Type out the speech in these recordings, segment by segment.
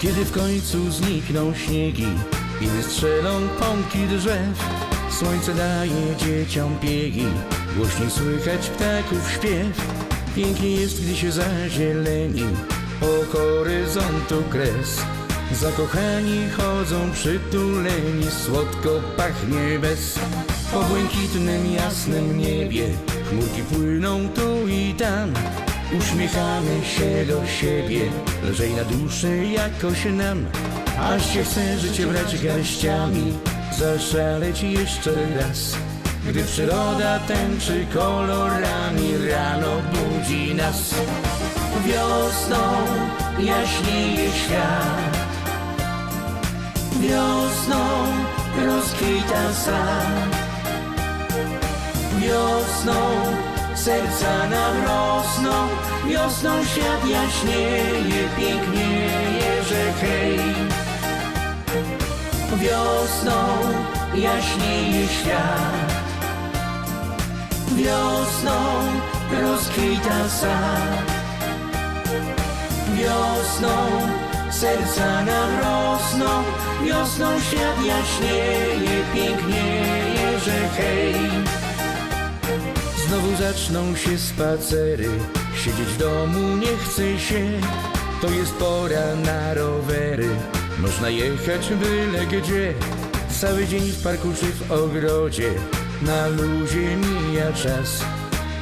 Kiedy w końcu znikną śniegi i wystrzelą pąki drzew, słońce daje dzieciom piegi, głośniej słychać ptaków śpiew. Pięknie jest, gdy się zazieleni, po horyzontu kres. Zakochani chodzą przytuleni, słodko pachnie bez. Po błękitnym, jasnym niebie chmurki płyną tu i tam. Uśmiechamy się do siebie, lżej na duszy jakoś nam. Aż się chce życie brać garściami, zaszaleć jeszcze raz. Gdy przyroda tęczy kolorami, rano budzi nas. Wiosną jaśnieje świat. Wiosną rozkwita sad. Wiosną serca nam rosną, wiosną świat jaśnieje, pięknieje, że hej. Wiosną jaśnieje świat, wiosną rozkwita sad. Wiosną serca nam rosną, wiosną świat jaśnieje, pięknieje, że hej. Znowu zaczną się spacery. Siedzieć w domu nie chce się. To jest pora na rowery. Można jechać byle gdzie. Cały dzień w parku czy w ogrodzie. Na luzie mija czas.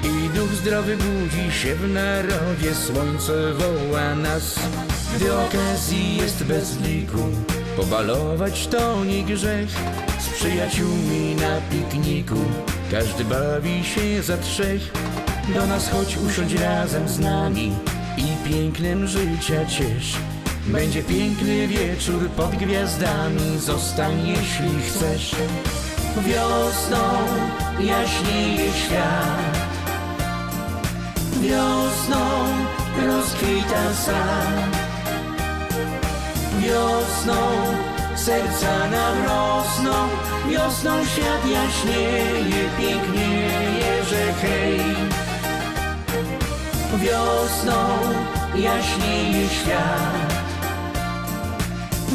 I duch zdrowy budzi się w narodzie. Słońce woła nas. Gdy okazji jest bez liku Pobalować to nie grzech. Z przyjaciółmi na pikniku Każdy bawi się za trzech. Do nas chodź usiądź razem z nami I pięknem życia ciesz. Będzie piękny wieczór pod gwiazdami Zostań jeśli chcesz. Wiosną jaśnieje świat. Wiosną rozkwita sad Wiosną serca nam rosną, wiosną świat jaśnieje, pięknieje, że hej. Wiosną jaśnieje świat,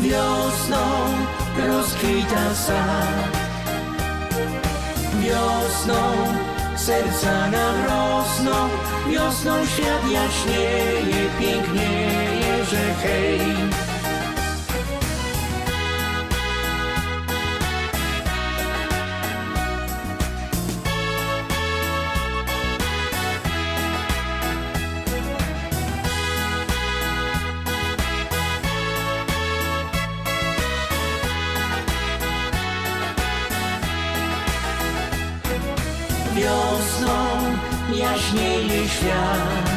wiosną rozkwita sad. Wiosną serca nam rosną, wiosną świat jaśnieje, pięknieje, że hej. Wiosną jaśnieje świat.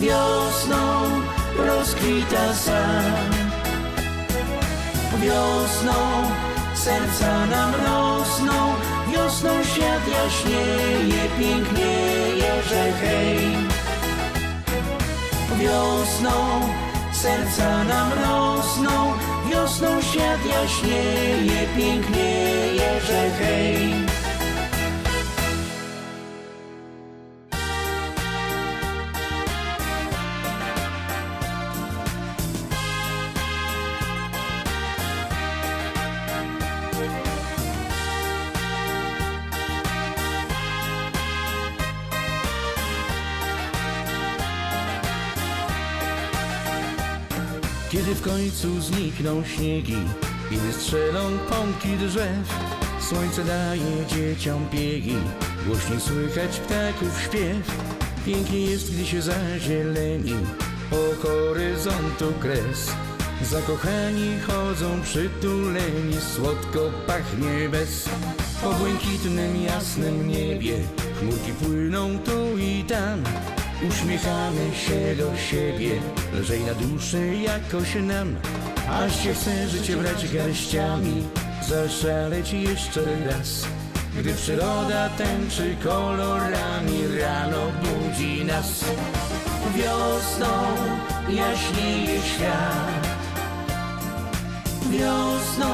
Wiosną rozkwita sad Wiosną serca nam rosną Wiosną świat jaśnieje, pięknieje, że hej. Wiosną serca nam rosną Wiosną świat jaśnieje, pięknieje, że hej Kiedy w końcu znikną śniegi i wystrzelą pąki drzew, słońce daje dzieciom piegi, głośniej słychać ptaków śpiew. Pięknie jest, gdy się zazieleni, po horyzontu kres. Zakochani chodzą przytuleni, słodko pachnie bez. Po błękitnym, jasnym niebie chmurki płyną tu i tam. Uśmiechamy się do siebie, lżej na duszy jakoś nam. Aż się chce życie brać garściami, zaszaleć jeszcze raz. Gdy przyroda tęczy kolorami, rano budzi nas. Wiosną jaśnieje świat, wiosną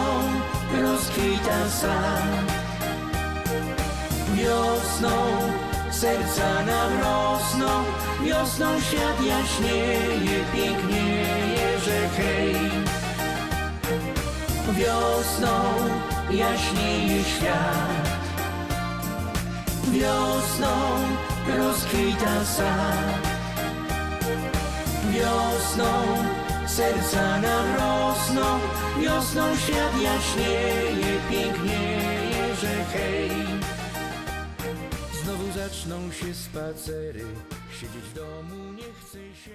rozkwita sad. Wiosną serca rosną, wiosną świat jaśnieje, pięknieje, że hej. Wiosną jaśnieje świat. Wiosną rozkwita sad. Wiosną serca nam rosną Wiosną świat jaśnieje, pięknieje, że hej. Znowu zaczną się spacery Siedzieć w domu nie chce się